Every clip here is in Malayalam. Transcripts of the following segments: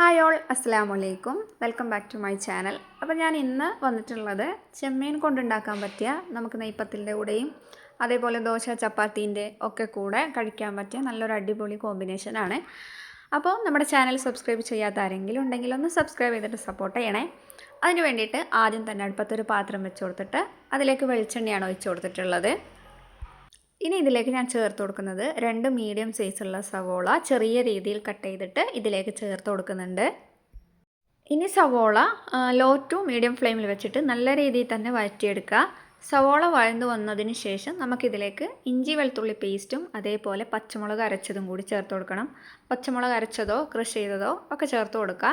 ഹായ് ഓൾ അസ്സാം വലൈക്കും welcome back to my channel. അപ്പോൾ ഞാൻ ഇന്ന് വന്നിട്ടുള്ളത് ചെമ്മീൻ കൊണ്ടുണ്ടാക്കാൻ പറ്റിയ നമുക്ക് നെയ്പ്പത്തിന്റെ കൂടെയും അതേപോലെ ദോശ ചപ്പാത്തിന്റെ ഒക്കെ കൂടെ കഴിക്കാൻ പറ്റിയ നല്ലൊരു അടിപൊളി കോമ്പിനേഷനാണ് അപ്പോൾ നമ്മുടെ ചാനൽ സബ്സ്ക്രൈബ് ചെയ്യാത്ത ആരെങ്കിലും ഉണ്ടെങ്കിൽ ഒന്ന് സബ്സ്ക്രൈബ് ചെയ്തിട്ട് സപ്പോർട്ട് ചെയ്യണേ. അതിന് വേണ്ടിയിട്ട് ആദ്യം തന്നെ അടുപ്പത്തൊരു പാത്രം വെച്ച് കൊടുത്തിട്ട് അതിലേക്ക് വെളിച്ചെണ്ണയാണ് ഒഴിച്ചു കൊടുത്തിട്ടുള്ളത്. ഇനി ഇതിലേക്ക് ഞാൻ ചേർത്ത് കൊടുക്കുന്നത് രണ്ട് മീഡിയം സൈസുള്ള സവോള ചെറിയ രീതിയിൽ കട്ട് ചെയ്തിട്ട് ഇതിലേക്ക് ചേർത്ത് കൊടുക്കുന്നുണ്ട്. ഇനി സവോള ലോ ടു മീഡിയം ഫ്ലെയിമിൽ വെച്ചിട്ട് നല്ല രീതിയിൽ തന്നെ വഴറ്റിയെടുക്കുക. സവോള വഴന്നു വന്നതിന് ശേഷം നമുക്കിതിലേക്ക് ഇഞ്ചി വെളുത്തുള്ളി പേസ്റ്റും അതേപോലെ പച്ചമുളക് അരച്ചതും കൂടി ചേർത്ത് കൊടുക്കണം. പച്ചമുളക് അരച്ചതോ ക്രഷ് ചെയ്തതോ ഒക്കെ ചേർത്ത് കൊടുക്കുക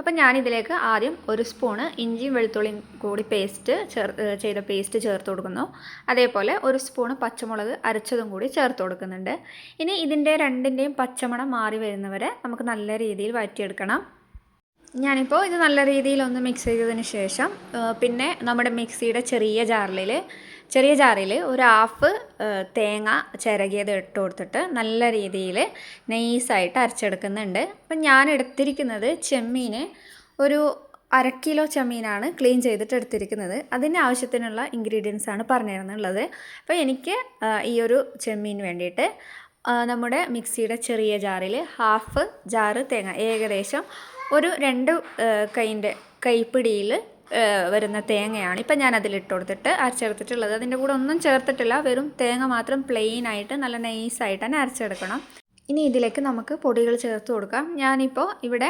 അപ്പം ഞാനിതിലേക്ക് ആദ്യം ഒരു സ്പൂണ് ഇഞ്ചിയും വെളുത്തുള്ളിയും കൂടി പേസ്റ്റ് ചേർ ചെയ്ത പേസ്റ്റ് ചേർത്ത് കൊടുക്കുന്നു. അതേപോലെ ഒരു സ്പൂണ് പച്ചമുളക് അരച്ചതും കൂടി ചേർത്ത് കൊടുക്കുന്നുണ്ട്. ഇനി ഇതിന്റെ രണ്ടിന്റെയും പച്ചമണം മാറി വരുന്നവരെ നമുക്ക് നല്ല രീതിയിൽ വഴറ്റിയെടുക്കണം. ഞാനിപ്പോൾ ഇത് നല്ല രീതിയിൽ ഒന്ന് മിക്സ് ചെയ്തതിന് ശേഷം പിന്നെ നമ്മുടെ മിക്സിയുടെ ചെറിയ ജാറിൽ ചെറിയ ജാറിൽ ഒരു ഹാഫ് തേങ്ങ ചിരകിയത് ഇട്ട് കൊടുത്തിട്ട് നല്ല രീതിയിൽ നെയ്സായിട്ട് അരച്ചെടുക്കുന്നുണ്ട്. അപ്പം ഞാൻ എടുത്തിരിക്കുന്നത് ചെമ്മീൻ ഒരു അര കിലോ ചെമ്മീനാണ് ക്ലീൻ ചെയ്തിട്ട് എടുത്തിരിക്കുന്നത്. അതിന് ആവശ്യത്തിനുള്ള ഇൻഗ്രീഡിയൻസ് ആണ് പറഞ്ഞു തരുന്നുള്ളത് അപ്പോൾ എനിക്ക് ഈ ഒരു ചെമ്മീൻ വേണ്ടിയിട്ട് നമ്മുടെ മിക്സിയുടെ ചെറിയ ജാറിൽ ഹാഫ് ജാറ് തേങ്ങ ഏകദേശം ഒരു രണ്ട് കൈന്റെ കൈപ്പിടിയിൽ വരുന്ന തേങ്ങയാണ് ഇപ്പം ഞാൻ അതിലിട്ട് കൊടുത്തിട്ട് അരച്ചെടുത്തിട്ടുള്ളത്. അതിന്റെ കൂടെ ഒന്നും ചേർത്തിട്ടില്ല. വെറും തേങ്ങ മാത്രം പ്ലെയിൻ ആയിട്ട് നല്ല നൈസായിട്ട് തന്നെ അരച്ചെടുക്കണം. ഇനി ഇതിലേക്ക് നമുക്ക് പൊടികൾ ചേർത്ത് കൊടുക്കാം. ഞാനിപ്പോൾ ഇവിടെ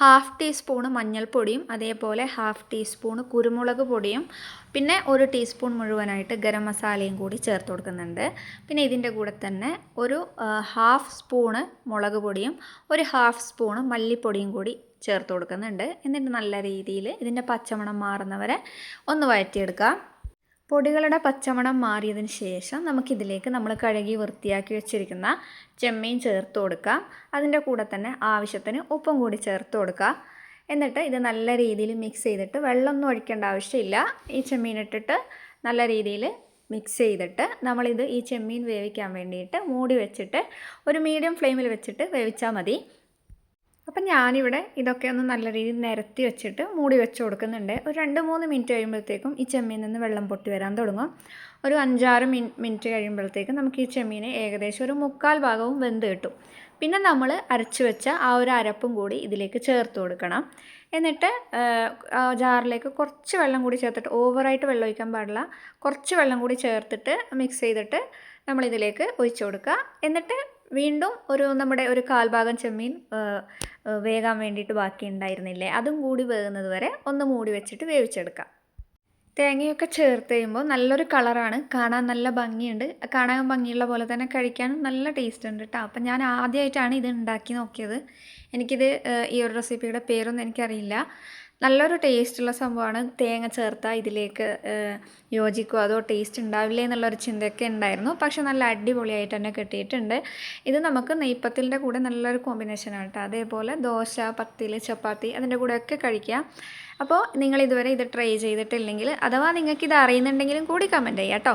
ഹാഫ് ടീസ്പൂൺ മഞ്ഞൾപ്പൊടിയും അതേപോലെ ഹാഫ് ടീസ്പൂൺ കുരുമുളക് പൊടിയും പിന്നെ ഒരു ടീസ്പൂൺ മുഴുവനായിട്ട് ഗരം മസാലയും കൂടി ചേർത്ത് കൊടുക്കുന്നുണ്ട്. പിന്നെ ഇതിന്റെ കൂടെ തന്നെ ഒരു ഹാഫ് സ്പൂണ് മുളക് പൊടിയും ഒരു ഹാഫ് സ്പൂണ് മല്ലിപ്പൊടിയും കൂടി ചേർത്ത് കൊടുക്കുന്നുണ്ട്. എന്നിട്ട് നല്ല രീതിയിൽ ഇതിന്റെ പച്ചമണം മാറുന്നവരെ ഒന്ന് വഴറ്റിയെടുക്കാം. പൊടികളുടെ പച്ചമണം മാറിയതിന് ശേഷം നമുക്കിതിലേക്ക് നമ്മൾ കഴുകി വൃത്തിയാക്കി വെച്ചിരിക്കുന്ന ചെമ്മീൻ ചേർത്ത് കൊടുക്കാം. അതിന്റെ കൂടെ തന്നെ ആവശ്യത്തിന് ഉപ്പും കൂടി ചേർത്ത് കൊടുക്കുക എന്നിട്ട് ഇത് നല്ല രീതിയിൽ മിക്സ് ചെയ്തിട്ട് വെള്ളമൊന്നും ഒഴിക്കേണ്ട ആവശ്യമില്ല. ഈ ചെമ്മീൻ ഇട്ടിട്ട് നല്ല രീതിയിൽ മിക്സ് ചെയ്തിട്ട് നമ്മളിത് ഈ ചെമ്മീൻ വേവിക്കാൻ വേണ്ടിയിട്ട് മൂടി വെച്ചിട്ട് ഒരു മീഡിയം ഫ്ലെയിമിൽ വെച്ചിട്ട് വേവിച്ചാൽ മതി. അപ്പം ഞാനിവിടെ ഇതൊക്കെ ഒന്ന് നല്ല രീതിയിൽ നിരത്തി വെച്ചിട്ട് മൂടി വെച്ച് കൊടുക്കുന്നുണ്ട്. ഒരു രണ്ട് മൂന്ന് മിനിറ്റ് കഴിയുമ്പോഴത്തേക്കും ഈ ചെമ്മീൻ നിന്ന് വെള്ളം പൊട്ടി വരാൻ തുടങ്ങും. ഒരു അഞ്ചാറ് മിൻ മിനിറ്റ് കഴിയുമ്പോഴത്തേക്കും നമുക്ക് ഈ ചെമ്മീനെ ഏകദേശം ഒരു മുക്കാൽ ഭാഗവും വെന്ത് കിട്ടും. പിന്നെ നമ്മൾ അരച്ച് വെച്ച ആ ഒരു അരപ്പും കൂടി ഇതിലേക്ക് ചേർത്ത് കൊടുക്കണം. എന്നിട്ട് ജാറിലേക്ക് കുറച്ച് വെള്ളം കൂടി ചേർത്തിട്ട് ഓവറായിട്ട് വെള്ളം ഒഴിക്കാൻ പാടില്ല. കുറച്ച് വെള്ളം കൂടി ചേർത്തിട്ട് മിക്സ് ചെയ്തിട്ട് നമ്മളിതിലേക്ക് ഒഴിച്ചു കൊടുക്കുക. എന്നിട്ട് വീണ്ടും ഒരു നമ്മുടെ ഒരു കാൽഭാഗം ചെമ്മീൻ വേകാൻ വേണ്ടിയിട്ട് ബാക്കി ഉണ്ടായിരുന്നില്ലേ അതും കൂടി വേകുന്നത് വരെ ഒന്ന് മൂടി വെച്ചിട്ട് വേവിച്ചെടുക്കാം. തേങ്ങയൊക്കെ ചേർത്ത് കഴിയുമ്പോൾ നല്ലൊരു കളറാണ്. കാണാൻ നല്ല ഭംഗിയുണ്ട്. കാണാൻ ഭംഗിയുള്ള പോലെ തന്നെ കഴിക്കാനും നല്ല ടേസ്റ്റ് ഉണ്ട് കേട്ടോ അപ്പം ഞാൻ ആദ്യമായിട്ടാണ് ഇത് ഉണ്ടാക്കി നോക്കിയത്. എനിക്കിത് ഈ ഒരു റെസിപ്പിയുടെ പേരൊന്നും എനിക്കറിയില്ല. നല്ലൊരു ടേസ്റ്റുള്ള സംഭവമാണ്. തേങ്ങ ചേർത്താൽ ഇതിലേക്ക് യോജിക്കുമോ അതോ ടേസ്റ്റ് ഉണ്ടാവില്ലേ എന്നുള്ളൊരു ചിന്തയൊക്കെ ഉണ്ടായിരുന്നു. പക്ഷെ നല്ല അടിപൊളിയായിട്ട് തന്നെ കിട്ടിയിട്ടുണ്ട്. ഇത് നമുക്ക് നെയ്പ്പത്തിലിന്റെ കൂടെ നല്ലൊരു കോമ്പിനേഷനാണ് കേട്ടോ. അതേപോലെ ദോശ പത്തിൽ ചപ്പാത്തി അതിന്റെ കൂടെയൊക്കെ കഴിക്കാം. അപ്പോൾ നിങ്ങൾ ഇതുവരെ ഇത് ട്രൈ ചെയ്തിട്ടില്ലെങ്കിൽ അഥവാ നിങ്ങൾക്ക് ഇത് അറിയുന്നുണ്ടെങ്കിലും കൂടി കമന്റ് ചെയ്യാം കേട്ടോ.